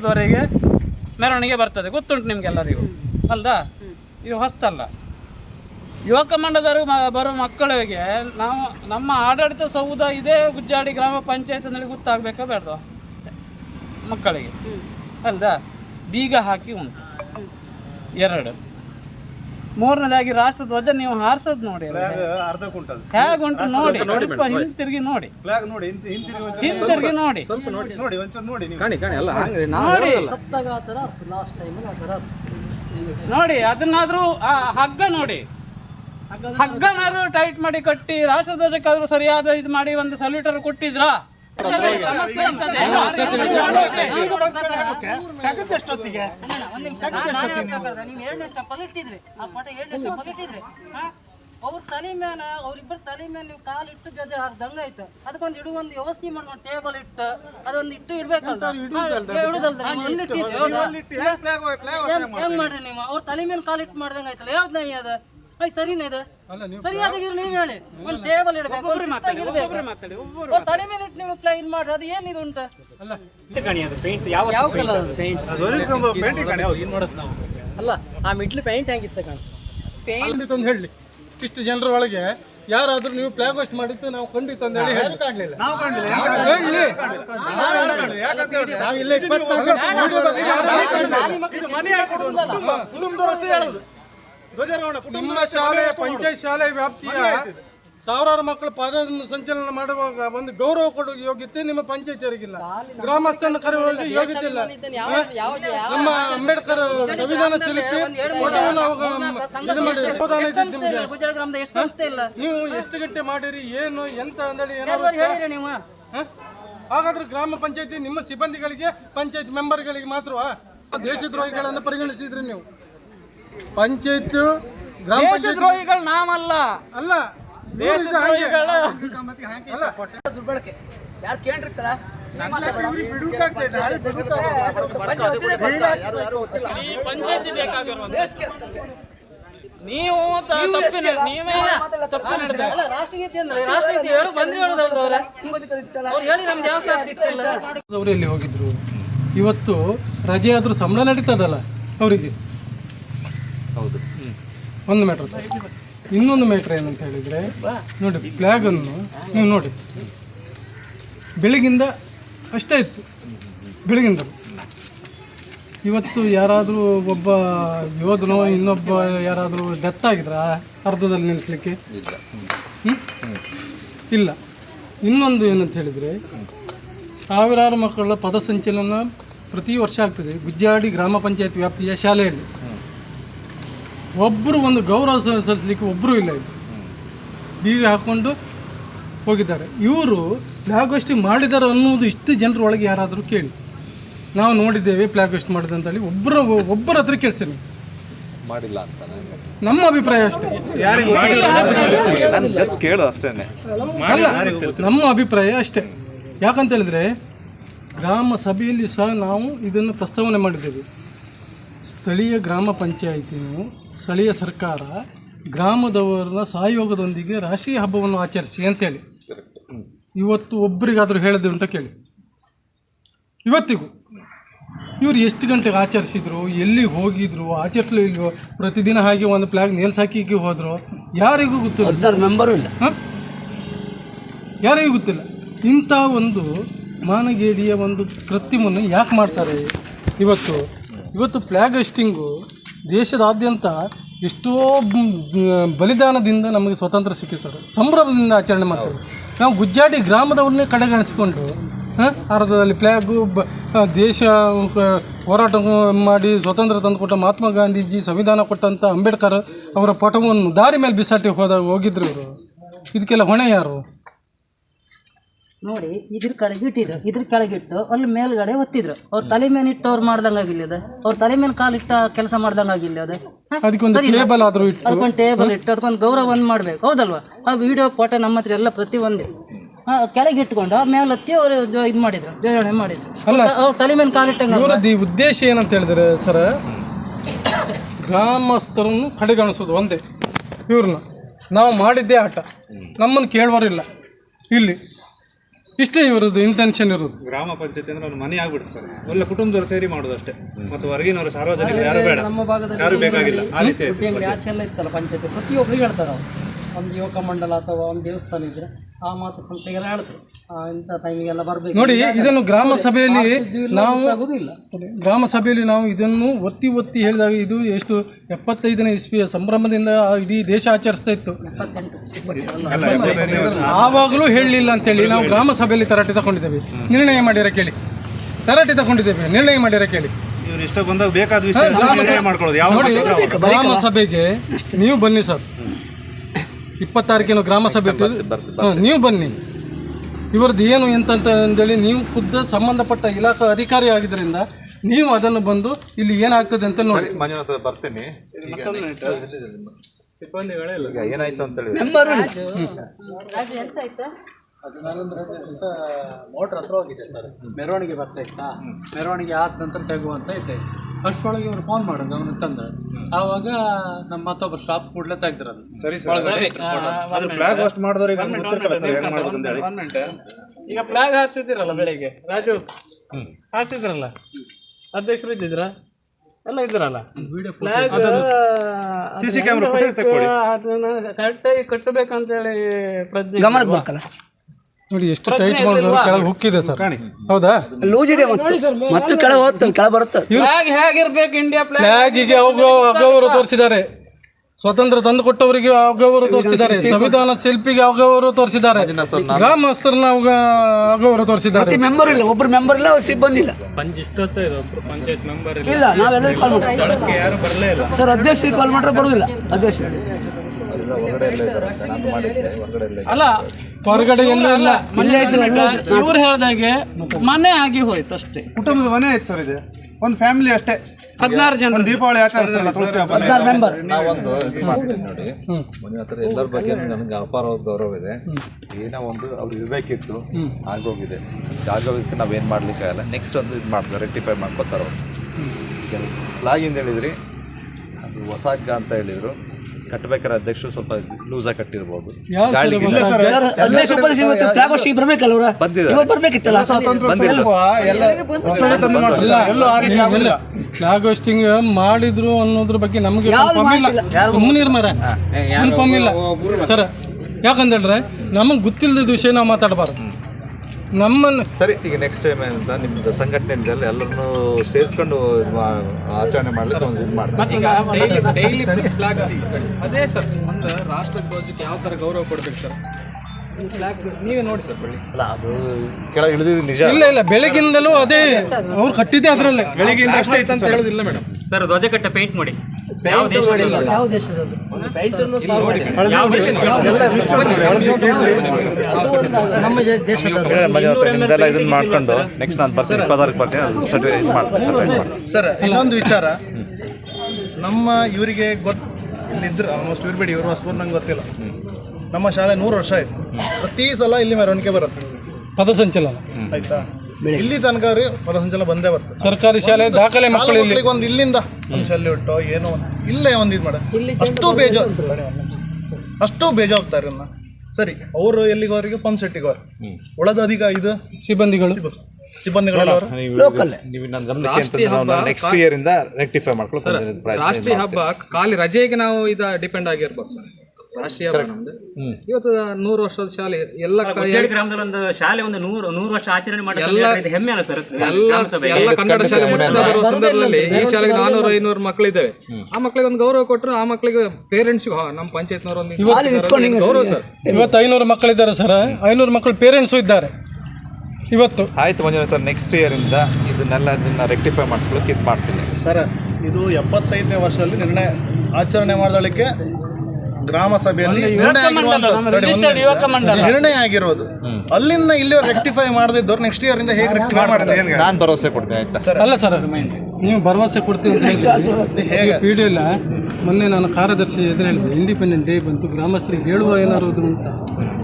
ದವರೆಗೆ ಮೆರವಣಿಗೆ ಬರ್ತದೆ. ಗೊತ್ತುಂಟು ನಿಮ್ಗೆಲ್ಲರಿಗೂ? ಅಲ್ದಾ? ಇದು ಹೊಸ್ತಲ್ಲ. ಯುವಕ ಮಂಡದವರು ಬರೋ ಮಕ್ಕಳಿಗೆ ನಾವು ನಮ್ಮ ಆಡಳಿತ ಸೌಧ ಇದೇ ಗುಜ್ಜಾಡಿ ಗ್ರಾಮ ಪಂಚಾಯತ್ನಲ್ಲಿ ಗೊತ್ತಾಗಬೇಕಾ ಬೇಡ ಮಕ್ಕಳಿಗೆ. ಅಲ್ದಾ? ಬೀಗ ಹಾಕಿ ಉಂಟು. ಎರಡು. ಮೂರನೇದಾಗಿ ರಾಷ್ಟ್ರ ಧ್ವಜ ನೀವು ಹಾರಿಸೋದು ನೋಡಿ. ಅರ್ಧ ಕುಂಟಲ್. ಹೇಗುಂಟು ನೋಡಿ ಸ್ವಲ್ಪ ಹಿಂತಿರುಗಿ ನೋಡಿ. ಫ್ಲಾಗ್ ನೋಡಿ ಹಿಂತಿ ಹಿಂತಿರುಗಿ ನೋಡಿ. ನೋಡಿ ಒಂಚೂರು ನೋಡಿ ನೀವು. ಕಾಣಿ ಕಾಣಿ ಅಲ್ಲ ಹಂಗೆ ನಾವು ನೋಡಿ. ಲಾಸ್ಟ್ ನೋಡಿ ಅದನ್ನಾದ್ರೂ ಆ ಹಗ್ಗ ನೋಡಿ. ಹಗ್ಗನಾದ್ರೂ ಟೈಟ್ ಮಾಡಿ ಕಟ್ಟಿ ರಾಷ್ಟ್ರಧ್ವಜಕ್ಕಾದ್ರೂ ಸರಿಯಾದ ಇದು ಮಾಡಿ ಒಂದು ಸಲ್ಯೂಟರ್ ಕೊಟ್ಟಿದ್ರಾ? ನೀನ್ ಎರಡನೇ ಅಲ್ಲಿ ಇಟ್ಟಿದ್ರಿ ಆ ಪಟ ಎರಡನೇ ಇಟ್ಟಿದ್ರಿ? ಅವ್ರ ತಲೆ ಮೇಲೆ ಅವ್ರಿಬ್ಬರ ತಲೆ ಮೇಲೆ ನೀವು ಕಾಲು ಇಟ್ಟು ಗಜ ಅರ್ಧಂಗ ಆಯ್ತು ಅದಕ್ಕೊಂದು ಇಡು ಒಂದು ವ್ಯವಸ್ಥೆ ಮಾಡಿ ಟೇಬಲ್ ಇಟ್ಟು ಅದೊಂದು ಇಟ್ಟು ಇಡ್ಬೇಕಲ್ಲ ಹೆಂಗ್ ಮಾಡ್ರಿ ನೀವು ಅವ್ರ ತಲೆ ಮೇಲೆ ಕಾಲು ಇಟ್ಟು ಮಾಡ್ದಂಗ ಆಯ್ತಲ್ಲ ಯಾವ್ದು ನೈ ಅದ ಸರಿನೇ ಇದು? ಸರಿಯಾದಾಗಿರೋ ನೀವು ಹೇಳಿ. ಒಂದು ಟೇಬಲ್ ಇಡಬೇಕು ತಲೆ ಮೇಲೆ ಇಟ್ಟು ನೀವು ಮಾಡ್ರಿ ಅದು ಏನಿದು ಉಂಟು? ಯಾವ ಕಲರ್ ಪೇಂಟ್ ಅಲ್ಲ ಆ ಮಿಡ್ಲ್ ಪೇಂಟ್ ಹೆಂಗಿತ್ತ ಕಾಣ? ಖಂಡಿತ ಅಂತ ಹೇಳಿ. ಇಷ್ಟು ಜನರ ಒಳಗೆ ಯಾರಾದ್ರೂ ನೀವು ಫ್ಲಾಗ್ ಹೋಸ್ಟ್ ಮಾಡಿದ್ದು ನಾವು ಖಂಡಿತ ಅಂತ ಹೇಳಿ ನಾವು ಇಲ್ಲೇ ನಿಮ್ಮ ಶಾಲೆ ಪಂಚಾಯತ್ ಶಾಲೆ ವ್ಯಾಪ್ತಿಯ ಸಾವಿರಾರು ಮಕ್ಕಳು ಪಾದ ಸಂಚಲನ ಮಾಡುವಾಗ ಒಂದು ಗೌರವ ಕೊಡುವ ಯೋಗ್ಯತೆ ನಿಮ್ಮ ಪಂಚಾಯತಿಯರಿಗಿಲ್ಲ ಗ್ರಾಮಸ್ಥರನ್ನು ಕರೆಯುವಾಗ ಯೋಗ್ಯತೆ ಇಲ್ಲ. ನಮ್ಮ ಅಂಬೇಡ್ಕರ್ ಸಂವಿಧಾನ ಶಿಲ್ಪಿ ನೀವು ಎಷ್ಟು ಗಂಟೆ ಮಾಡಿರಿ? ಏನು? ಎಂತ ಅಂದೇಳಿ? ಯಾರು ಹೇಳಿರಿ ನೀವು. ಹಾಗಾದ್ರೆ ಗ್ರಾಮ ಪಂಚಾಯತಿ ನಿಮ್ಮ ಸಿಬ್ಬಂದಿಗಳಿಗೆ ಪಂಚಾಯತ್ ಮೆಂಬರ್ಗಳಿಗೆ ಮಾತ್ರ ದೇಶದ್ರೋಹಿಗಳನ್ನು ಪರಿಗಣಿಸಿದ್ರಿ ನೀವು. ಪಂಚಾಯತ್ ಗ್ರಾಮ ಪಂಚಾಯತ್. ದ್ರೋಹಿಗಳು ನಾವಲ್ಲ. ಅಲ್ಲ ನೋಡಿದ್ರೆ ಹಾಗೆ. ಅಲ್ಲ. ದುರ್ಬಳಕೆ. ಯಾರು ಕೇಳಿರ್ತಾರ ಈ ಪಂಚಾಯತಿ ಬೇಕಾಗಿರುವಂತ ನೀವು ತಪ್ಪಿನ ನೀವೇ ತಪ್ಪು ನಡೆದ ಅಲ್ಲ ರಾಷ್ಟ್ರಗೀತೆ ಅಂದ್ರೆ ರಾಷ್ಟ್ರಗೀತೆ ಹೇಳು ಬಂದ್ರೆ ಹೇಳುದಲ್ರ ಅವ್ರ ಅವ್ರು ಹೇಳಿ ನಮ್ಗೆ ಯಾವ ಸಾಕು ಸಿಕ್ತಿಲ್ಲ ಅವರು ಎಲ್ಲಿ ಹೋಗಿದ್ರು? ಇವತ್ತು ರಜೆ ಆದ್ರೂ ಸಂಬಳ ನಡೀತದಲ್ಲ ಅವರಿಗೆ? ಒಂದು ಮೀಟ್ರ್ ಸರ್. ಇನ್ನೊಂದು ಮೀಟ್ರ್ ಏನಂತ ಹೇಳಿದರೆ, ನೋಡಿ ಫ್ಲ್ಯಾಗನ್ನು ನೀವು ನೋಡಿ. ಬೆಳಗಿಂದ ಅಷ್ಟೇ ಇತ್ತು. ಬೆಳಗಿಂದ. ಇವತ್ತು ಯಾರಾದರೂ ಒಬ್ಬ ಯೋಧನೋ, ಇನ್ನೊಬ್ಬ ಯಾರಾದರೂ ಡೆತ್ ಆಗಿದ್ರ? ಅರ್ಧದಲ್ಲಿ ನಿಲ್ಲಿಸಲಿಕ್ಕೆ? ಇಲ್ಲ. ಇನ್ನೊಂದು ಏನಂತ ಹೇಳಿದರೆ, ಸಾವಿರಾರು ಮಕ್ಕಳ ಪದಸಂಚಲನ ಪ್ರತಿ ವರ್ಷ ಆಗ್ತದೆ. ಗುಜ್ಜಾಡಿ ಗ್ರಾಮ ಪಂಚಾಯತ್ ವ್ಯಾಪ್ತಿಯ ಶಾಲೆಯಲ್ಲಿ. ಒಬ್ಬರು ಒಂದು ಗೌರವ ಸಲ್ಲಿಸಲಿಕ್ಕೆ ಒಬ್ಬರೂ ಇಲ್ಲ ಇಲ್ಲಿ. ಬೀಗ ಹಾಕ್ಕೊಂಡು ಹೋಗಿದ್ದಾರೆ. ಇವರು ಫ್ಲಾಗೋಷ್ಠಿ ಮಾಡಿದ್ದಾರೆ ಅನ್ನೋದು ಇಷ್ಟು ಜನರ ಒಳಗೆ ಯಾರಾದರೂ ಕೇಳಿ. ನಾವು ನೋಡಿದ್ದೇವೆ ಫ್ಲಾಗೋಷ್ಠಿ ಮಾಡಿದೆ ಅಂತೇಳಿ ಒಬ್ಬರ ಒಬ್ಬರ ಹತ್ರ ಕೇಳಿಸಿ ಮಾಡಿಲ್ಲ ಅಂತ ನಮ್ಮ ಅಭಿಪ್ರಾಯ ಅಷ್ಟೇ. ಕೇಳು ಅಷ್ಟೇನೆ. ಅಲ್ಲ ನಮ್ಮ ಅಭಿಪ್ರಾಯ ಅಷ್ಟೇ. ಯಾಕಂತ ಹೇಳಿದ್ರೆ ಗ್ರಾಮ ಸಭೆಯಲ್ಲಿ ಸಹ ನಾವು ಇದನ್ನು ಪ್ರಸ್ತಾವನೆ ಮಾಡಿದ್ದೇವೆ. ಸ್ಥಳೀಯ ಗ್ರಾಮ ಪಂಚಾಯಿತಿಯು ಸ್ಥಳೀಯ ಸರ್ಕಾರ ಗ್ರಾಮದವರ ಸಹಯೋಗದೊಂದಿಗೆ ರಾಷ್ಟ್ರೀಯ ಹಬ್ಬವನ್ನು ಆಚರಿಸಿ ಅಂತೇಳಿ. ಇವತ್ತು ಒಬ್ಬರಿಗಾದರೂ ಹೇಳಿದ್ರು ಅಂತ ಕೇಳಿ. ಇವತ್ತಿಗೂ. ಇವರು ಎಷ್ಟು ಗಂಟೆಗೆ ಆಚರಿಸಿದ್ರು ಎಲ್ಲಿ ಹೋಗಿದ್ರು ಆಚರಿಸಲು ಇಲ್ವೋ ಪ್ರತಿದಿನ ಹಾಗೆ ಒಂದು ಫ್ಲಾಗ್ ನೇಲ್ಸ್ ಹಾಕಿಗೆ ಹೋದ್ರು ಯಾರಿಗೂ ಗೊತ್ತಿಲ್ಲ. ಸರ್ ಮೆಂಬರು ಇಲ್ಲ. ಹ? ಯಾರಿಗೂ ಗೊತ್ತಿಲ್ಲ. ಇಂಥ ಒಂದು ಮಾನಗೇಡಿಯ ಒಂದು ಕೃತ್ಯವನ್ನು ಯಾಕೆ ಮಾಡ್ತಾರೆ ಇವತ್ತು? ಇವತ್ತು ಫ್ಲ್ಯಾಗ್ ಹಸ್ಟಿಂಗು ದೇಶದಾದ್ಯಂತ ಎಷ್ಟೋ ಬಲಿದಾನದಿಂದ ನಮಗೆ ಸ್ವತಂತ್ರ ಸಿಕ್ಕಿ ಸರ್ ಸಂಭ್ರಮದಿಂದ ಆಚರಣೆ ಮಾಡ್ತೇವೆ ನಾವು ಗುಜ್ಜಾಡಿ ಗ್ರಾಮದವ್ರನ್ನೇ ಕಡೆಗಣಿಸ್ಕೊಂಡು? ಅರ್ಧದಲ್ಲಿ ಫ್ಲ್ಯಾಗು ಬ ದೇಶ ಹೋರಾಟ ಮಾಡಿ ಸ್ವತಂತ್ರ ತಂದುಕೊಟ್ಟ ಮಹಾತ್ಮ ಗಾಂಧೀಜಿ, ಸಂವಿಧಾನ ಕೊಟ್ಟಂಥ ಅಂಬೇಡ್ಕರ್ ಅವರ ಪಟವನ್ನು ದಾರಿ ಮೇಲೆ ಬಿಸಾಟಿ ಹೋದಾಗ ಹೋಗಿದ್ರು ಇವರು. ಇದಕ್ಕೆಲ್ಲ ಹೊಣೆ ಯಾರು? ನೋಡಿ ಇದ್ರ ಕೆಳಗೆ ಇಟ್ಟಿದ್ರು ಇದ್ರ ಕೆಳಗಿಟ್ಟು ಅಲ್ಲಿ ಮೇಲ್ಗಡೆ ಒತ್ತಿದ್ರು. ಅವ್ರ ತಲೆ ಮೇಲೆ ಇಟ್ಟು ಅವ್ರು ಮಾಡ್ದಂಗ ಆಗಿಲ್ಲ ಅದು. ಅವ್ರ ತಲೆ ಮೇಲೆ ಕಾಲು ಇಟ್ಟ ಕೆಲಸ ಮಾಡ್ದಂಗ ಆಗಿಲ್ಲ ಅದು? ಅದಕ್ಕೊಂದು ಟೇಬಲ್ ಆದರೂ ಇಟ್ಟು. ಅದಕ್ಕೊಂದು ಟೇಬಲ್ ಇಟ್ಟು ಅದಕ್ಕೊಂದು ಗೌರವ ಒಂದು ಮಾಡ್ಬೇಕು. ಹೌದಲ್ವಾ? ಆ ವಿಡಿಯೋ ಫೋಟೋ ನಮ್ಮ ಹತ್ರ ಎಲ್ಲ ಪ್ರತಿ ಒಂದೇ ಕೆಳಗೆ ಇಟ್ಕೊಂಡು ಆ ಮೇಲೆ ಹತ್ತಿ ಅವರು ಇದು ಮಾಡಿದ್ರು ಜೋಡಣೆ ಮಾಡಿದ್ರು. ಅಲ್ಲ. ಅವ್ರ ತಲೆ ಮೇಲೆ ಕಾಲಿಟ್ಟಂಗ ಈ ಉದ್ದೇಶ ಏನಂತ ಹೇಳಿದ್ರೆ ಸರ ಗ್ರಾಮಸ್ಥರನ್ನು ಕಡೆಗಣಿಸೋದು ಒಂದೇ. ಇವ್ರನ್ನ ನಾವು ಮಾಡಿದ್ದೇ ಆಟ. ನಮ್ಮನ್ನು ಕೇಳುವರಿಲ್ಲ ಇಲ್ಲಿ. ಇಷ್ಟೇ ಇವರದ್ದು ಇಂಟೆನ್ಷನ್ ಇರೋದು. ಗ್ರಾಮ ಪಂಚಾಯತ್ ಅಂದ್ರೆ ಅವ್ರ ಮನೆ ಆಗ್ಬಿಡ್ತು ಸರ್. ಒಳ್ಳೆ ಕುಟುಂಬದವ್ರು ಸೇರಿ ಮಾಡೋದು ಅಷ್ಟೇ. ಮತ್ತು ಹೊರಗಿನವರು ಸಾರ್ವಜನಿಕರು ಯಾರು ಬೇಡ. ನಮ್ಮ ಭಾಗದಲ್ಲಿ ಯಾರು ಬೇಕಾಗಿಲ್ಲ. ಆ ರೀತಿ ಆಚೆ ಎಲ್ಲ ಇತ್ತಲ್ಲ ಪಂಚಾಯತಿ? ಪ್ರತಿಯೊಬ್ಬರು ಹೇಳ್ತಾರೆ ಅವ್ರು. ಒಂದು ಯುವಕ ಮಂಡಲ ಅಥವಾ ಒಂದು ದೇವಸ್ಥಾನ ಇದ್ರೆ ಆ ಮಾತು ಸಂಸ್ಥೆಗೆಲ್ಲ ಇಂಥ ಟೈಮಿಗೆಲ್ಲ ಬರಬೇಕು. ನೋಡಿ ಇದನ್ನು ಗ್ರಾಮ ಸಭೆಯಲ್ಲಿ ನಾವು ಗ್ರಾಮ ಸಭೆಯಲ್ಲಿ ನಾವು ಇದನ್ನು ಒತ್ತಿ ಒತ್ತಿ ಹೇಳಿದಾಗ ಇದು ಎಷ್ಟು ಎಪ್ಪತ್ತೈದನೇ ಇಸ್ವಿಯ ಸಂಭ್ರಮದಿಂದ ಇಡೀ ದೇಶ ಆಚರಿಸ್ತಾ ಇತ್ತು. ಆವಾಗಲೂ ಹೇಳಲಿಲ್ಲ ಅಂತೇಳಿ. ನಾವು ಗ್ರಾಮ ಸಭೆಯಲ್ಲಿ ತರಾಟೆ ತಗೊಂಡಿದ್ದೇವೆ. ನಿರ್ಣಯ ಮಾಡಿರ ಕೇಳಿ. ತರಾಟೆ ತಗೊಂಡಿದ್ದೇವೆ. ನಿರ್ಣಯ ಮಾಡಿರ ಕೇಳಿ. ಇವ್ರು ಇಷ್ಟ ಬಂದಾಗ ಬೇಕಾದ ವಿಷಯ ನಿರ್ಣಯ ಮಾಡ್ಕೊಳ್ಳೋದು. ಯಾವ ನೋಡಿ, ಗ್ರಾಮ ಸಭೆಗೆ ನೀವು ಬನ್ನಿ ಸರ್. ಇಪ್ಪತ್ತಾರಕ್ಕೇನು ಗ್ರಾಮ ಸಭೆ. ಹಾ, ನೀವು ಬನ್ನಿ. ಇವರದ್ದು ಏನು ಎಂತಂತ ಅಂತೇಳಿ ನೀವು ಖುದ್ದು ಸಂಬಂಧಪಟ್ಟ ಇಲಾಖಾ ಅಧಿಕಾರಿ ಆಗಿದ್ದರಿಂದ ನೀವು ಅದನ್ನು ಬಂದು ಇಲ್ಲಿ ಏನಾಗ್ತದೆ ಅಂತ ನೋಡಿ. ಮಂಜುನಾಥ್ ಬರ್ತೀನಿ. ಈಗ ಏನಾಯ್ತು ಅಂತ ಹೇಳಿ ಮೋಟ್ರ್ ಹತ್ರ ಹೋಗಿದೆ ಸರ್. ಮೆರವಣಿಗೆ ಬರ್ತಾ ಇತ್ತಾ? ಮೆರವಣಿಗೆ ಆದ ನಂತರ ತೆಗುವಂತ ಇದ್ದೆ. ಅಷ್ಟೊಳಗೆ ಇವ್ರು ಫೋನ್ ಮಾಡೋದು ಅವನು ತಂದ್ರೆ ಆವಾಗ ನಮ್ಮ ಮತ್ತೊಬ್ರು ಶಾಪ್ ಕೂಡಲೇ ತೆಗ್ದಿರೋದು. ಸರಿ ಅದ್ರ ಫ್ಲಾಗ್ ಹೋಸ್ಟ್ ಮಾಡಿದವ್ರಿಗೆ ಗೊತ್ತಿರ್ತಲ್ಲ ಸರ್ ಹೆಂಗ್ ಮಾಡ್ಬೇಕು ಅಂತ ಹೇಳಿ ಈಗ ಫ್ಲಾಗ್ ಹಾಕ್ತಿದ್ದೀರಲ್ಲ ಬೆಳಿಗ್ಗೆ. ರಾಜು ಹಾಕ್ತಿದ್ರಲ್ಲ ಅಧ್ಯಕ್ಷರು ಇದ್ದಿದ್ರ? ಎಲ್ಲ ಇದ್ರಲ್ಲ? ಫ್ಲಾಗ್ ತಕ್ಕೊಳ್ಳಿ. ಕರೆಕ್ಟಾಗಿ ಕಟ್ಟಬೇಕಂತ ಹೇಳಿ ಪ್ರಜ್ಞೆ ನೋಡಿ ಎಷ್ಟು ಟೈಟ್ ಮಾಡಿದ್ರು ಕೆಳಗೆ ಹುಕ್ಕಿದೆ ಸರ್. ಹೌದಾ? ಲೂಸ್ ಇದೆ ಮತ್ತು ಮತ್ತು ಕೆಳಗೆ ಹೋಗ್ತದೆ ಕೆಳಗೆ ಬರುತ್ತೆ. ಫ್ಲಾಗ್ ಹೇಗಿರ್ಬೇಕು ಇಂಡಿಯಾ ಫ್ಲಾಗ್ ಫ್ಲಾಗಿಗೆ ಅಗೌರವ ತೋರಿಸಿದ್ದಾರೆ. ಸ್ವತಂತ್ರ ತಂದು ಕೊಟ್ಟವರಿಗೆ ಅಗೌರವ ತೋರಿಸಿದ್ದಾರೆ. ಸಂವಿಧಾನ ಶಿಲ್ಪಿಗೆ ಅಗೌರವ ತೋರಿಸಿದ್ದಾರೆ. ಗ್ರಾಮಸ್ಥರನ್ನ ಅವಾಗ ಅಗೌರವ ತೋರಿಸಿದ್ದಾರೆ. ಮೆಂಬರ್ ಇಲ್ಲ ಒಬ್ರು ಮೆಂಬರ್ ಇಲ್ಲ ಅವ್ರು ಸಿಬ್ಬಂದಿ ಇಲ್ಲ. ಪಂಚ್ ಇಷ್ಟೊತ್ತ ಇದು ಪಂಚಾಯತ್ ಮೆಂಬರ್ ಇಲ್ಲ. ನಾವೆಲ್ಲರೂ ಕಾಲ್ ಮಾಡ್ತೀವಿ. ಸರ್ ಅಧ್ಯಕ್ಷರಿಗೆ ಕಾಲ್ ಮಾಡ್ರೆ ಬರುದಿಲ್ಲ ಅಧ್ಯಕ್ಷ ಅಲ್ಲ ಹೊರಗಡೆ ಎಲ್ಲೂ ಇಲ್ಲ. ಇಲ್ಲೇ ಇದ್ರು ಎಲ್ಲ ಇವ್ರು ಹೇಳ್ದಾಗೆ ಮನೆ ಆಗಿ ಹೋಯ್ತು ಅಷ್ಟೇ. ಕುಟುಂಬದ ಮನೆ ಆಯ್ತು ಸರ್ ಇದು. ಒಂದು ಫ್ಯಾಮಿಲಿ ಅಷ್ಟೇ. ಹದಿನಾರು ಜನ. ಒಂದು ದೀಪಾವಳಿ ತುಳಸಿ ಹಬ್ಬ. ಹದಿನಾರು ಮೆಂಬರ್ ನಾವೊಂದು ಇದು ಮಾಡ್ತೀನಿ ನೋಡಿ. ಮನೆ ಅವ್ರೆ, ಎಲ್ಲರ ಬಗ್ಗೆ ನನಗೆ ಅಪಾರ ಗೌರವ ಇದೆ. ಏನೋ ಒಂದು ಅವ್ರು ಇರಬೇಕಿತ್ತು ಆಗೋಗಿದೆ. ಆಗೋದಕ್ಕೆ ನಾವೇನು ಮಾಡ್ಲಿಕ್ಕೆ ಆಗಲ್ಲ. ನೆಕ್ಸ್ಟ್ ಒಂದು ಇದು ಮಾಡ್ತಾರೆ ರೆಕ್ಟಿಫೈ ಮಾಡ್ಕೊತಾರೆ ಅವರು. ಲಾಗಿಂದ ಹೇಳಿದ್ರಿ ಅದು ಹೊಸ ಹಗ್ಗ ಅಂತ ಹೇಳಿದ್ರು. ಕಟ್ಟಬೇಕಾದ್ರೆ ಅಧ್ಯಕ್ಷರು ಸ್ವಲ್ಪ ಲೂಸಾಗಿ ಕಟ್ಟಿರ್ಬೋದು. ಗಾಳಿಗೆ ಸರ್? ಅಧ್ಯಕ್ಷ ಉಪಾಧ್ಯಕ್ಷ ಇವತ್ತು ಫ್ಲಾಗ್ ಹೋಸ್ಟಿಗೆ ಬರ್ಬೇಕಲ್ಲ ಅವ್ರ? ಬಂದಿದ್ದಾರೆ. ಇವತ್ತು ಬರ್ಬೇಕಿತ್ತಲ್ಲ? ಬಂದಿಲ್ಲ. ಎಲ್ಲ ಹೊಸದೇ ತಂದು ಮಾಡ್ತಾರೆ. ಎಲ್ಲೂ ಆ ರೀತಿ ಆಗುದಿಲ್ಲ. ಫ್ಲಾಗ್ ಮಾಡಿದ್ರು ಅನ್ನೋದ್ರ ಬಗ್ಗೆ ನಮಗೆ ಯಾವ್ದು ಕನ್ಫರ್ಮ್ ಇಲ್ಲ ಮಾಡಿಲ್ಲ. ಸುಮ್ಮನೆ ಮರ ಕನ್ಫರ್ಮ್ ಇಲ್ಲ ಸರ್ ಯಾಕಂದೇಳ್ರೆ ನಮಗೆ ಗೊತ್ತಿಲ್ಲದ ವಿಷಯ ನಾವು ಮಾತಾಡಬಾರ್ದು. ನಮ್ಮನ್ನು ಸರಿ ಈಗ ನೆಕ್ಸ್ಟ್ ಟೈಮ್ ಏನಂತ ನಿಮ್ದು ಸಂಘಟನೆಯಿಂದ ಎಲ್ಲರನ್ನೂ ಸೇರಿಸ್ಕೊಂಡು ಆಚರಣೆ ಮಾಡಲಿಕ್ಕೆ ಒಂದು ಇದು ಮಾಡ್ತಾರೆ. ಈಗ ಡೈಲಿ ಡೈಲಿ ಫ್ಲಾಗ್ ಅದೇ ಸರ್ ಒಂದು ರಾಷ್ಟ್ರ ಧ್ವಜಕ್ಕೆ ಯಾವ ಥರ ಗೌರವ ಕೊಡ್ಬೇಕು ಸರ್? ನೀವೇ ನೋಡಿ ಸರ್ ಬಳ್ಳಿ ಅಲ್ಲ ಅದು ಕೆಳಗೆ ಇಳಿದಿದ್ದು ನಿಜ. ಇಲ್ಲ ಇಲ್ಲ ಬೆಳಗಿಂದಲೂ ಅದೇ ಅವ್ರು ಕಟ್ಟಿದ್ದೆ ಅದರಲ್ಲೇ. ಬೆಳಗ್ಗೆಯಿಂದ ಅಷ್ಟೇ ಅಂತ ಹೇಳೋದಿಲ್ಲ ಮೇಡಮ್. ಸರ್ ಧ್ವಜಕಟ್ಟ ಪೇಂಟ್ ಮಾಡಿ. ಯಾವ ದೇಶ ಯಾವ ದೇಶದದು ನಮ್ಮ ಜ- ದೇಶದ ಮಂಜುನಾಥ್ ನಿಮ್ದೆಲ್ಲ ಇದನ್ನ ಮಾಡ್ಕೊಂಡು ನೆಕ್ಸ್ಟ್ ನಾನು ಬರ್ತೀನಿ. ಇಪ್ಪತ್ತಾರಕ್ಕೆ ಬರ್ತೀನಿ. ಅದು ಸರ್ಟಿಫೈ ಇದು ಮಾಡ್ತೀನಿ. ಸರ್ಟಿಫೈ ಮಾಡ್ತೀನಿ ಸರ್ ಇನ್ನೊಂದು ವಿಚಾರ. ನಮ್ಮ ಇವರಿಗೆ ಗೊತ್ತು ಇಲ್ಲಿದ್ರು ಆಲ್ಮೋಸ್ಟ್ ಇವ್ರು ಬಿಡಿ ಇವರು ಹೊಸಬರು ನಂಗೆ ಗೊತ್ತಿಲ್ಲ. ನಮ್ಮ ಶಾಲೆ ನೂರು ವರ್ಷ ಆಯ್ತು. ಪ್ರತಿ ಸಲ ಇಲ್ಲಿ ಮೆರವಣಿಗೆ ಬರುತ್ತೆ. ಪದಸಂಚಲನ ಆಯ್ತಾ? ಇಲ್ಲಿ ತನಕ ರೀ ಪದಸಂಚಲ ಬಂದೇ ಬರ್ತದೆ. ಸರ್ಕಾರಿ ಶಾಲೆ ದಾಖಲೆ ಮಕ್ಕಳು ಇಲ್ಲಿ ಮಕ್ಕಳಿಗೆ ಒಂದು ಇಲ್ಲಿಂದ ಒಂದು ಬಿಟ್ಟು ಏನೋ ಒಂದು. ಇಲ್ಲೇ ಒಂದು ಇದು ಮಾಡ ಅಷ್ಟು ಬೇಜಾ ಅಷ್ಟು ಬೇಜಾಗ್ತಾರೆ ಇವ್ರನ್ನ. ಸರಿ ಅವರು ಎಲ್ಲಿಗೆ ಅವರಿಗೆ? ಪಂಪ್ ಸೆಟ್ಟಿಗೆ ಅವ್ರು. ಒಳದ ಅಧಿಕ ಇದು? ಸಿಬ್ಬಂದಿಗಳು. ಸಿಬ್ಬಂದಿಗಳವರು ಲೋಕಲ್ ನೀವು ನನ್ನ ಗಮನಕ್ಕೆ ಅಂತ ನೆಕ್ಸ್ಟ್ ಇಯರ್ ಇಂದ ರೆಕ್ಟಿಫೈ ಮಾಡ್ಕೊಂಡು ರಾಷ್ಟ್ರೀಯ ಹಬ್ಬ ಖಾಲಿ ರಜೆಗೆ ನಾವು ಇದು ಡಿಪೆಂಡ್ ಆಗಿರ್ಬೋದು ಸರ್. ರಾಷ್ಟ್ರೀಯ ನಮ್ದು ಇವತ್ತು ನೂರು ವರ್ಷದ ಶಾಲೆ ಎಲ್ಲ ಗ್ರಾಮದಲ್ಲಿ ಒಂದು ಶಾಲೆ ಒಂದು ನೂರು ನೂರು ವರ್ಷ ಆಚರಣೆ ಮಾಡಿ ಇದು. ಹೆಮ್ಮೆ ಅಲ್ಲ ಸರ್? ಎಲ್ಲ ಎಲ್ಲ ಕನ್ನಡ ಶಾಲೆ ಬರುವ ಸಂದರ್ಭದಲ್ಲಿ ಈ ಶಾಲೆಗೆ ನಾನೂರು ಐನೂರು ಮಕ್ಕಳಿದ್ದಾವೆ. ಆ ಮಕ್ಕಳಿಗೆ ಒಂದು ಗೌರವ ಕೊಟ್ಟರು ಆ ಮಕ್ಕಳಿಗೆ ಪೇರೆಂಟ್ಸ್ ನಮ್ಮ ಪಂಚಾಯತ್ನವರು ಒಂದು ಗೌರವ ಸರ್. ಇವತ್ತು ಐನೂರು ಮಕ್ಕಳಿದ್ದಾರೆ ಸರ್. ಐನೂರು ಮಕ್ಕಳು ಪೇರೆಂಟ್ಸು ಇದ್ದಾರೆ. ಇವತ್ತು. ಆಯ್ತು ಮಂಜುನಾಥ್ ನೆಕ್ಸ್ಟ್ ಇಯರ್ ಇಂದ ಇದನ್ನೆಲ್ಲ ಇದನ್ನ ರೆಕ್ಟಿಫೈ ಮಾಡಿಸ್ಕೊಳ್ಳೋಕೆ ಇದು ಮಾಡ್ತೀನಿ. ಸರ್ ಇದು ಎಪ್ಪತ್ತೈದನೇ ವರ್ಷದಲ್ಲಿ ನಿರ್ಣಯ ಆಚರಣೆ ಮಾಡೋದಕ್ಕೆ ಗ್ರಾಮ ಸಭೆಯಲ್ಲಿ ನಿರ್ಣಯ ಆಗಿರೋದು. ಅಲ್ಲಿಂದ ಇಲ್ಲಿ ರೆಕ್ಟಿಫೈ ಮಾಡದಿದ್ದವ್ರು ನೆಕ್ಸ್ಟ್ ಇಯರ್ ಇಂದ ಹೇಗೆ ರೆಕ್ಟಿಫೈ ಮಾಡ್ತಾರೆ. ನಾನು ಭರವಸೆ ಕೊಡ್ತೇನೆ ಆಯ್ತಾ? ಅಲ್ಲ ಸರ್ ನೀವು ಭರವಸೆ ಕೊಡ್ತೀವಿ ಅಂತ ಹೇಳಿದ್ರಿ ಹೇಗೆ? ಪಿ ಡಿ ಇಲ್ಲ. ಮೊನ್ನೆ ನಾನು ಕಾರ್ಯದರ್ಶಿ ಎದುರು ಹೇಳಿದೆ ಇಂಡಿಪೆಂಡೆಂಟ್ ಡೇ ಬಂತು ಗ್ರಾಮಸ್ಥರಿಗೆ ಹೇಳುವ ಏನಾರು ಇದು ಉಂಟಾ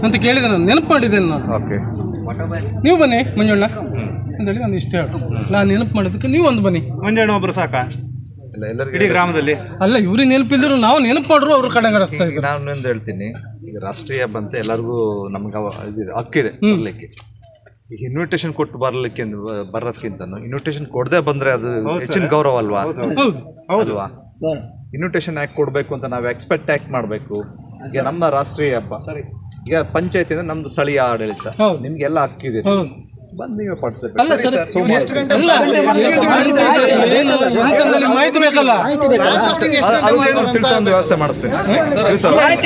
ಅಂತ ಕೇಳಿದೆ ನಾನು. ನೆನಪು ಮಾಡಿದ್ದೇನೆ ನಾನು. ಓಕೆ. ನೀವು ಬನ್ನಿ ಮಂಜುಣ್ಣ ಅಂತೇಳಿ ನಾನು ಇಷ್ಟ ಹೇಳು ನಾನು ನೆನಪು ಮಾಡೋದಕ್ಕೆ ನೀವು ಒಂದು ಬನ್ನಿ. ಮಂಜಣ್ಣ ಒಬ್ರು ಸಾಕ? ಎಲ್ಲರಿಗೂ ಇಡೀ ಗ್ರಾಮದಲ್ಲಿ? ಅಲ್ಲ ಇವ್ರಿಗೆ ನೆನಪಿದ್ರು ನಾವು ನೆನಪು ಮಾಡ್ರು ಅವರು ಕಡೆ ಈಗ ಇದ್ರು ನಾನು ಒಂದು ಹೇಳ್ತೀನಿ ಈಗ ರಾಷ್ಟ್ರೀಯ ಹಬ್ಬ ಅಂತ ಎಲ್ಲರಿಗೂ ನಮ್ಗೆ ಅವ- ಇದಿದೆ ಹಕ್ಕಿದೆ ಬರ್ಲಿಕ್ಕೆ. ಇನ್ವಿಟೇಷನ್ ಕೊಟ್ಟು ಬರ್ಲಿಕ್ಕೆ ಬರೋದಕ್ಕಿಂತ ಇನ್ವಿಟೇಷನ್ ಕೊಡದೆ ಬಂದ್ರೆ ಅದು ಹೆಚ್ಚಿನ ಗೌರವ ಅಲ್ವಾ? ಹೌದಲ್ವಾ ಇನ್ವಿಟೇಷನ್ ಯಾಕೆ ಕೊಡಬೇಕು ಅಂತ ನಾವು ಎಕ್ಸ್ಪೆಕ್ಟ್ ಯಾಕೆ ಮಾಡಬೇಕು? ಈಗ ನಮ್ಮ ರಾಷ್ಟ್ರೀಯ ಹಬ್ಬ. ಈಗ ಪಂಚಾಯತಿ ಅಂದ್ರೆ ನಮ್ದು ಸ್ಥಳೀಯ ಆಡಳಿತ. ನಿಮ್ಗೆಲ್ಲ ಹಕ್ಕಿದೆ ಬಂದು ನೀವೇ ಪಾರ್ಟಿಸಿಪೇಟ್ ಅಲ್ಲ ಸರ್ ಎಷ್ಟು ಗಂಟೆ ಮಾಹಿತಿ ಬೇಕಲ್ಲ ತಿಳಿಸೋ ವ್ಯವಸ್ಥೆ ಮಾಡಿಸ್ತೀನಿ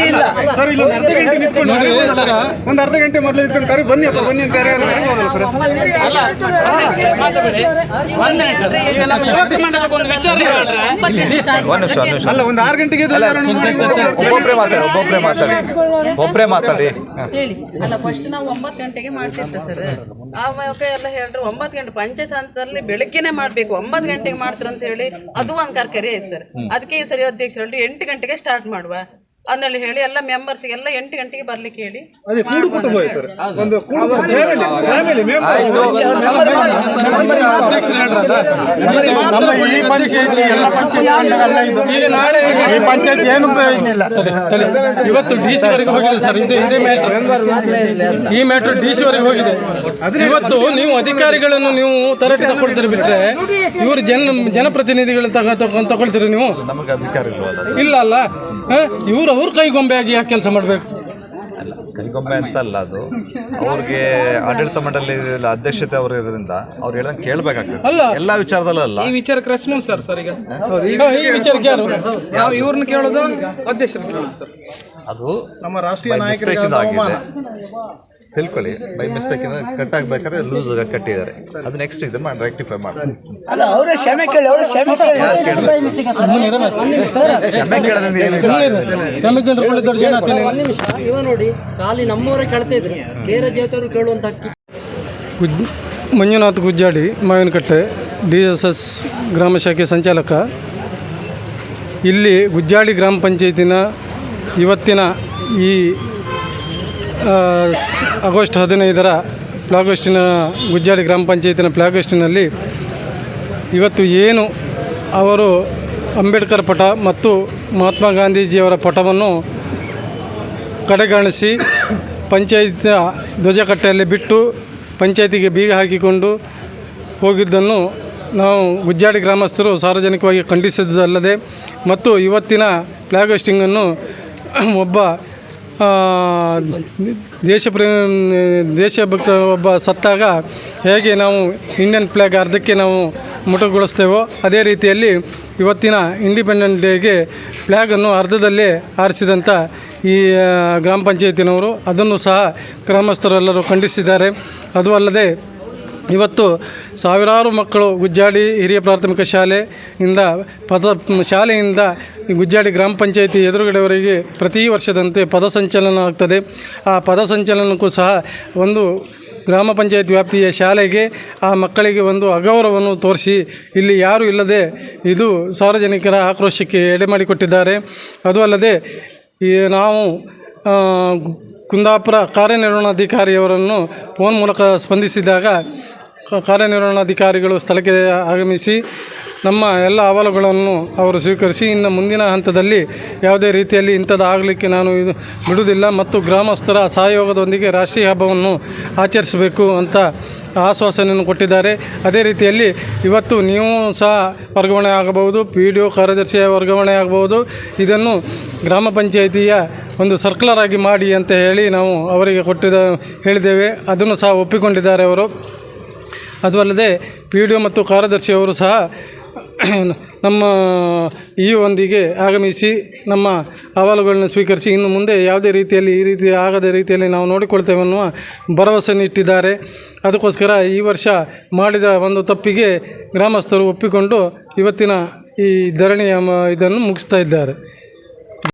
ಇಲ್ಲ ಸರ್ ಇಲ್ಲಿ ಒಂದು ಅರ್ಧ ಗಂಟೆ ನಿಂತ್ಕೊಂಡು ಸರ್ ಒಂದು ಅರ್ಧ ಗಂಟೆ ಮೊದಲು ನಿಂತ್ಕೊಂಡು ಕರಿ ಬನ್ನಿ ಅಪ್ಪ ಬನ್ನಿ ಅಂತ ಸರ್ ಅಲ್ಲ ಮಾತಾಡಿ. ಒಂದ್ ಆರು ಗಂಟೆಗೆ ಒಬ್ಬೊಬ್ಬರೇ ಮಾತಾಡಿ ಒಬ್ಬೊಬ್ರೆ ಮಾತಾಡಿ ಒಬ್ಬರೇ ಮಾತಾಡಿ ಹೇಳಿ ಅಲ್ಲ ಫಸ್ಟ್ ನಾವು ಒಂಬತ್ತು ಗಂಟೆಗೆ ಮಾಡ್ತಿದ್ದೆ ಸರ್ ಆವಾಗ ಎಲ್ಲ ಹೇಳ್ರು ಒಂಬತ್ತು ಗಂಟೆ ಪಂಚಾಯತ್ ಹಂತದಲ್ಲಿ ಬೆಳಗ್ಗೆನೆ ಮಾಡ್ಬೇಕು ಒಂಬತ್ತು ಗಂಟೆಗೆ ಮಾಡ್ತಾರಂತ ಹೇಳಿ ಅದು ಒಂದು ಕರ್ಕರಿ ಐತೆ ಸರ್ ಅದಕ್ಕೆ ಈ ಸರಿ ಅಧ್ಯಕ್ಷರು ಹೇಳ್ರಿ ಎಂಟು ಗಂಟೆಗೆ ಸ್ಟಾರ್ಟ್ ಮಾಡುವ. ಅದನ್ನಲ್ಲಿ ಹೇಳಿ ಎಲ್ಲ ಮೆಂಬರ್ಸ್ಗೆಲ್ಲ ಎಂಟು ಗಂಟೆಗೆ ಬರ್ಲಿಕ್ಕೆ ಹೇಳಿ ಅದೇ ಕೂಡು ಕುಟುಂಬ ಸರ್. ಒಂದು ಕೂಡು ಫ್ಯಾಮಿಲಿ ಫ್ಯಾಮಿಲಿ ಆಯ್ತು. ಈಗ ನಾಳೆ ಈ ಪಂಚಾಯತ್ ಏನು ಪ್ರಯೋಜನ ಇಲ್ಲ. ಇವತ್ತು ಡಿ ಸಿ ವರೆಗೆ ಹೋಗಿದೆ ಸರ್. ಇದು ಇದೇ ಮ್ಯಾಟ್ರ್ ಈ ಮ್ಯಾಟ್ರ್ ಡಿ ಸಿ ವರೆಗೆ ಹೋಗಿದೆ. ಇವತ್ತು ನೀವು ಅಧಿಕಾರಿಗಳನ್ನು ನೀವು ತರಟೆ ತಗೊಳ್ತೀರಿ ಬಿಟ್ರೆ ಇವರು ಜನ ಜನಪ್ರತಿನಿಧಿಗಳು ತಗೊಳ್ತೀರಿ ನೀವು? ನಮಗೆ ಅಧಿಕಾರ ಇಲ್ವಲ್ಲ ಇಲ್ಲ ಅಲ್ಲ. ಇವ್ರು ಅವ್ರ ಕೈಗೊಂಬೆಯಾಗಿ ಯಾಕೆ ಕೆಲಸ ಮಾಡಬೇಕು? ಅಲ್ಲ ಕೈಗೊಂಬೆ ಅಂತ ಅಲ್ಲ ಅದು. ಅವ್ರಿಗೆ ಆಡಳಿತ ಮಂಡಳಿ ಅಧ್ಯಕ್ಷತೆ ಅವರು ಇರೋದ್ರಿಂದ ಅವ್ರು ಹೇಳ್ದಂಗೆ ಕೇಳ್ಬೇಕಾಗ್ತದೆ. ಅಲ್ಲ. ಎಲ್ಲಾ ವಿಚಾರದಲ್ಲ ಈ ವಿಚಾರಕ್ಕೆ ರೆಸ್ಪಾನ್ಸ್ ಸರ್ ಸರ್ ಈಗ. ಈ ವಿಚಾರಕ್ಕೆ ಯಾರು? ನಾವು ಇವ್ರನ್ನ ಕೇಳೋದು? ಅಧ್ಯಕ್ಷರನ್ನ ಕೇಳೋದು ಸರ್ ಅದು ನಮ್ಮ ರಾಷ್ಟ್ರೀಯ ನಾಯಕರಿಗೆ ಆಗಿದೆ ತಿಳ್ಕೊಳ್ಳಿ. ಬೈ ಮಿಸ್ಟೇಕ್ ಇಂದ ಕಟ್ ಆಗ್ಬೇಕಾದ್ರೆ ಲೂಸ್ ಆಗಿ ಕಟ್ಟಿದ್ದಾರೆ. ಅದು ನೆಕ್ಸ್ಟ್ ಇದು ಮಾಡಿ ರೆಕ್ಟಿಫೈ ಮಾಡಿ ಅಲ್ಲ ಅವರೇ ಕ್ಷಮೆ ಕೇಳಿ ಅವರೇ ಕ್ಷಮೆ ಕೇಳಿ. ಕ್ಷಮೆ ಕೇಳೋದ್ರಿಂದ ಇವ ನೋಡಿ ಖಾಲಿ ನಮ್ಮವರೇ ಕೇಳ್ತಾ ಇದ್ರು. ಬೇರೆ ಜಾತಿಯವರು ಕೇಳುವಂತ ಗುಜ್ Manjunath Gujjadi Mavinakatte D S S ಗ್ರಾಮ ಶಾಖೆ ಸಂಚಾಲಕ. ಇಲ್ಲಿ ಗುಜ್ಜಾಡಿ ಗ್ರಾಮ ಪಂಚಾಯತಿನ ಇವತ್ತಿನ ಈ ಆಗಸ್ಟ್ ಹದಿನೈದರ ಪ್ಲಾಗೋಸ್ಟಿನ ಗುಜ್ಜಾಡಿ ಗ್ರಾಮ ಪಂಚಾಯತಿನ ಪ್ಲಾಗೋಸ್ಟಿನಲ್ಲಿ ಇವತ್ತು ಏನು ಅವರು ಅಂಬೇಡ್ಕರ್ ಪಟ ಮತ್ತು ಮಹಾತ್ಮ ಗಾಂಧೀಜಿಯವರ ಪಟವನ್ನು ಕಡೆಗಾಣಿಸಿ ಪಂಚಾಯತ್ ಧ್ವಜಕಟ್ಟೆಯಲ್ಲಿ ಬಿಟ್ಟು ಪಂಚಾಯತಿಗೆ ಬೀಗ ಹಾಕಿಕೊಂಡು ಹೋಗಿದ್ದನ್ನು ನಾವು ಗುಜ್ಜಾಡಿ ಗ್ರಾಮಸ್ಥರು ಸಾರ್ವಜನಿಕವಾಗಿ ಖಂಡಿಸಿದ್ದಲ್ಲದೆ ಮತ್ತು ಇವತ್ತಿನ ಫ್ಲಾಗ್ ಹೋಸ್ಟಿಂಗನ್ನು ಒಬ್ಬ ದೇಶ ದೇಶಭಕ್ತ ಒಬ್ಬ ಸತ್ತಾಗ ಹೇಗೆ ನಾವು ಇಂಡಿಯನ್ ಫ್ಲ್ಯಾಗ್ ಅರ್ಧಕ್ಕೆ ನಾವು ಮುಟುಗೊಳಿಸ್ತೇವೋ ಅದೇ ರೀತಿಯಲ್ಲಿ ಇವತ್ತಿನ ಇಂಡಿಪೆಂಡೆಂಟ್ ಡೇಗೆ ಫ್ಲ್ಯಾಗನ್ನು ಅರ್ಧದಲ್ಲೇ ಆರಿಸಿದಂಥ ಈ ಗ್ರಾಮ ಪಂಚಾಯತಿನವರು ಅದನ್ನು ಸಹ ಗ್ರಾಮಸ್ಥರೆಲ್ಲರೂ ಖಂಡಿಸಿದ್ದಾರೆ. ಅದು ಅಲ್ಲದೆ ಇವತ್ತು ಸಾವಿರಾರು ಮಕ್ಕಳು ಗುಜ್ಜಾಡಿ ಹಿರಿಯ ಪ್ರಾಥಮಿಕ ಶಾಲೆಯಿಂದ ಪದ, ಶಾಲೆಯಿಂದ ಗುಜ್ಜಾಡಿ ಗ್ರಾಮ ಪಂಚಾಯಿತಿ ಎದುರುಗಡೆವರೆಗೆ ಪ್ರತಿ ವರ್ಷದಂತೆ ಪದ ಸಂಚಲನ ಆಗ್ತದೆ. ಆ ಪದ ಸಂಚಲನಕ್ಕೂ ಸಹ ಒಂದು ಗ್ರಾಮ ಪಂಚಾಯತ್ ವ್ಯಾಪ್ತಿಯ ಶಾಲೆಗೆ ಆ ಮಕ್ಕಳಿಗೆ ಒಂದು ಅಗೌರವವನ್ನು ತೋರಿಸಿ ಇಲ್ಲಿ ಯಾರೂ ಇಲ್ಲದೆ ಇದು ಸಾರ್ವಜನಿಕರ ಆಕ್ರೋಶಕ್ಕೆ ಎಡೆ ಮಾಡಿಕೊಟ್ಟಿದ್ದಾರೆ. ಅದು ಅಲ್ಲದೆ ನಾವು ಕುಂದಾಪುರ ಕಾರ್ಯನಿರ್ವಹಣಾಧಿಕಾರಿಯವರನ್ನು ಫೋನ್ ಮೂಲಕ ಸ್ಪಂದಿಸಿದಾಗ ಕಾರ್ಯನಿರ್ವಹಣಾಧಿಕಾರಿಗಳು ಸ್ಥಳಕ್ಕೆ ಆಗಮಿಸಿ ನಮ್ಮ ಎಲ್ಲ ಅಹವಾಲುಗಳನ್ನು ಅವರು ಸ್ವೀಕರಿಸಿ ಇನ್ನು ಮುಂದಿನ ಹಂತದಲ್ಲಿ ಯಾವುದೇ ರೀತಿಯಲ್ಲಿ ಇಂಥದ್ದು ಆಗಲಿಕ್ಕೆ ನಾನು ಇದು ಬಿಡುವುದಿಲ್ಲ ಮತ್ತು ಗ್ರಾಮಸ್ಥರ ಸಹಯೋಗದೊಂದಿಗೆ ರಾಷ್ಟ್ರೀಯ ಹಬ್ಬವನ್ನು ಆಚರಿಸಬೇಕು ಅಂತ ಆಶ್ವಾಸನೆಯನ್ನು ಕೊಟ್ಟಿದ್ದಾರೆ. ಅದೇ ರೀತಿಯಲ್ಲಿ ಇವತ್ತು ನೀವು ಸಹ ವರ್ಗಾವಣೆ ಆಗಬಹುದು, ಪಿ ಡಿ ಒ ಕಾರ್ಯದರ್ಶಿಯ ವರ್ಗಾವಣೆ ಆಗಬಹುದು. ಇದನ್ನು ಗ್ರಾಮ ಪಂಚಾಯಿತಿಯ ಒಂದು ಸರ್ಕ್ಯುಲರ್ ಆಗಿ ಮಾಡಿ ಅಂತ ಹೇಳಿ ನಾವು ಅವರಿಗೆ ಕೊಟ್ಟಿದ ಹೇಳಿದ್ದೇವೆ. ಅದನ್ನು ಸಹ ಒಪ್ಪಿಕೊಂಡಿದ್ದಾರೆ ಅವರು. ಅದು ಅಲ್ಲದೆ ಪಿ ಡಿ ಒ ಮತ್ತು ಕಾರ್ಯದರ್ಶಿಯವರು ಸಹ ನಮ್ಮ ಈ ಒಂದಿಗೆ ಆಗಮಿಸಿ ನಮ್ಮ ಅಹವಾಲುಗಳನ್ನು ಸ್ವೀಕರಿಸಿ ಇನ್ನು ಮುಂದೆ ಯಾವುದೇ ರೀತಿಯಲ್ಲಿ ಈ ರೀತಿ ಆಗದ ರೀತಿಯಲ್ಲಿ ನಾವು ನೋಡಿಕೊಳ್ತೇವೆ ಅನ್ನುವ ಭರವಸೆ ನೀಟ್ಟಿದ್ದಾರೆ. ಅದಕ್ಕೋಸ್ಕರ ಈ ವರ್ಷ ಮಾಡಿದ ಒಂದು ತಪ್ಪಿಗೆ ಗ್ರಾಮಸ್ಥರು ಒಪ್ಪಿಕೊಂಡು ಇವತ್ತಿನ ಈ ಧರಣಿಯ ಇದನ್ನು ಮುಗಿಸ್ತಾ ಇದ್ದಾರೆ.